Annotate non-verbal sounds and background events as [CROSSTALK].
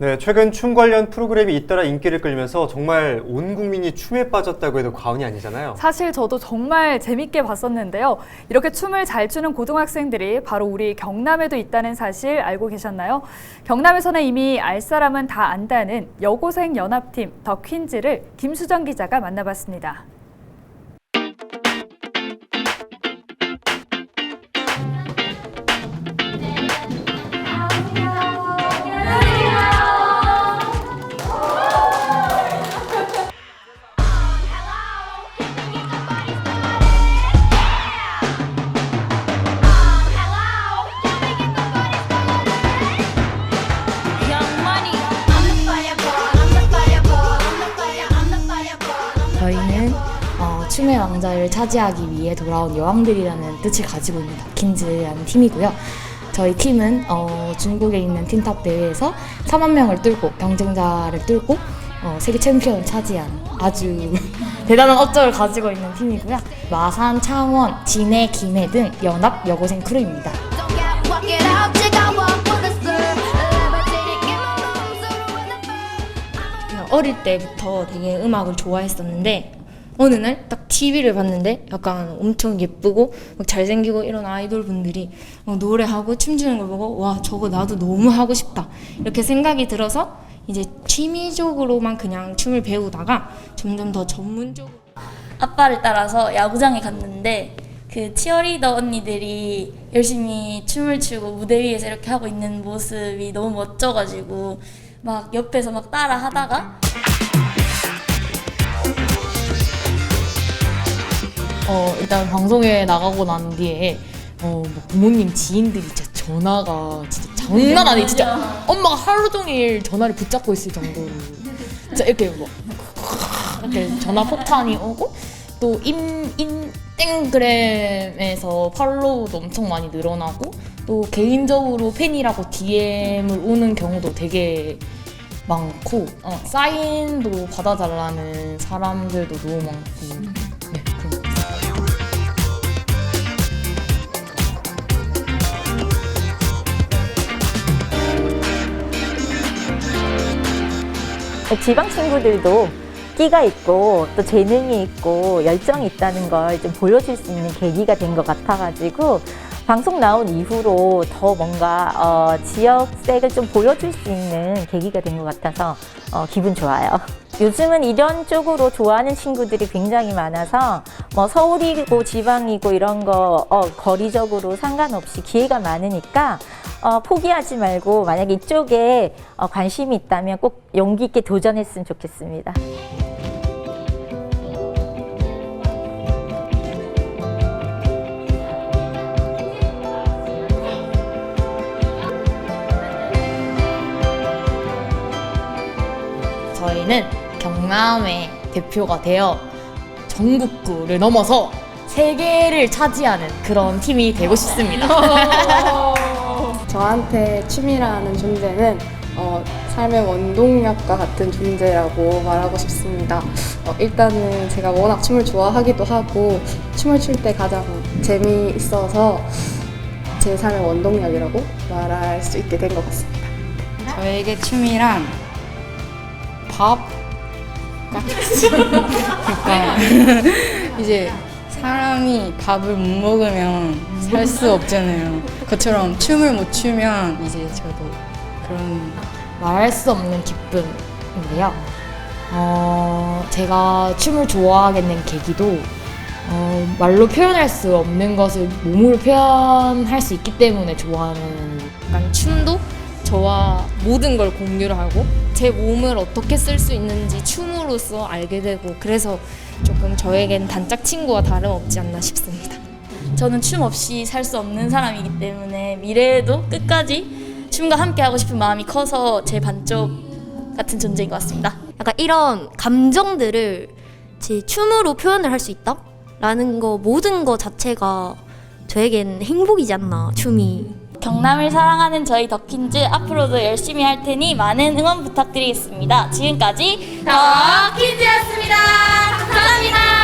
네, 최근 춤 관련 프로그램이 잇따라 인기를 끌면서 정말 온 국민이 춤에 빠졌다고 해도 과언이 아니잖아요. 사실 저도 정말 재밌게 봤었는데요. 이렇게 춤을 잘 추는 고등학생들이 바로 우리 경남에도 있다는 사실 알고 계셨나요? 경남에서는 이미 알 사람은 다 안다는 여고생 연합팀 더 퀸즈를 김수정 기자가 만나봤습니다. 춤의 왕자를 차지하기 위해 돌아온 여왕들이라는 뜻을 가지고 있는 덕킨즈라는 팀이고요. 저희 팀은 어, 중국에 있는 틴탑 대회에서 4만 명을 뚫고 경쟁자를 뚫고 어, 세계 챔피언을 차지한 아주 [LAUGHS] 대단한 업적을 가지고 있는 팀이고요. 마산, 창원, 진해, 김해 등 연합 여고생 크루입니다. 어릴 때부터 되게 음악을 좋아했었는데 어느 날 딱 TV를 봤는데 약간 엄청 예쁘고 막 잘생기고 이런 아이돌 분들이 막 노래하고 춤추는 걸 보고 와 저거 나도 너무 하고 싶다. 이렇게 생각이 들어서 이제 취미적으로만 그냥 춤을 배우다가 점점 더 전문적으로 아빠를 따라서 야구장에 갔는데 그 치어리더 언니들이 열심히 춤을 추고 무대 위에서 이렇게 하고 있는 모습이 너무 멋져가지고 막 옆에서 막 따라 하다가 어, 일단 방송에 나가고 난 뒤에 어, 뭐 부모님 지인들이 진짜 전화가 진짜 장난 아니에요. 진짜 엄마가 하루 종일 전화를 붙잡고 있을 정도로 진짜 이렇게 뭐 이렇게 전화 폭탄이 오고 또 인, 인땡그램에서 팔로우도 엄청 많이 늘어나고 또 개인적으로 팬이라고 DM을 오는 경우도 되게 많고 어, 사인도 받아달라는 사람들도 너무 많고 지방 친구들도 끼가 있고 또 재능이 있고 열정이 있다는 걸 좀 보여줄 수 있는 계기가 된 것 같아가지고 방송 나온 이후로 더 뭔가 어, 지역색을 좀 보여줄 수 있는 계기가 된 것 같아서 어, 기분 좋아요. 요즘은 이런 쪽으로 좋아하는 친구들이 굉장히 많아서 뭐 서울이고 지방이고 이런 거 어, 거리적으로 상관없이 기회가 많으니까 어, 포기하지 말고 만약에 이쪽에 어, 관심이 있다면 꼭 용기 있게 도전했으면 좋겠습니다. 저희는 경남의 대표가 되어 전국구를 넘어서 세계를 차지하는 그런 팀이 되고 싶습니다. [LAUGHS] 저한테 춤이라는 존재는 어, 삶의 원동력과 같은 존재라고 말하고 싶습니다. 어, 일단은 제가 워낙 춤을 좋아하기도 하고 춤을 출 때 가장 재미있어서 제 삶의 원동력이라고 말할 수 있게 된 것 같습니다. 저에게 춤이란 밥 [LAUGHS] 그러니까 이제 사람이 밥을 못 먹으면 살 수 없잖아요. 그처럼 춤을 못 추면 이제 저도 그런 말할 수 없는 기쁨인데요. 어, 제가 춤을 좋아하게 된 계기도 어, 말로 표현할 수 없는 것을 몸으로 표현할 수 있기 때문에 좋아하는 약간 춤도 저와 모든 걸 공유를 하고 제 몸을 어떻게 쓸 수 있는지 춤으로써 알게 되고 그래서 조금 저에겐 단짝 친구와 다름없지 않나 싶습니다. 저는 춤 없이 살 수 없는 사람이기 때문에 미래에도 끝까지 춤과 함께 하고 싶은 마음이 커서 제 반쪽 같은 존재인 것 같습니다. 약간 이런 감정들을 제 춤으로 표현을 할 수 있다? 라는 거 모든 거 자체가 저에겐 행복이지 않나 춤이 경남을 사랑하는 저희 더킨즈 앞으로도 열심히 할 테니 많은 응원 부탁드리겠습니다. 지금까지 더킨즈였습니다. 감사합니다.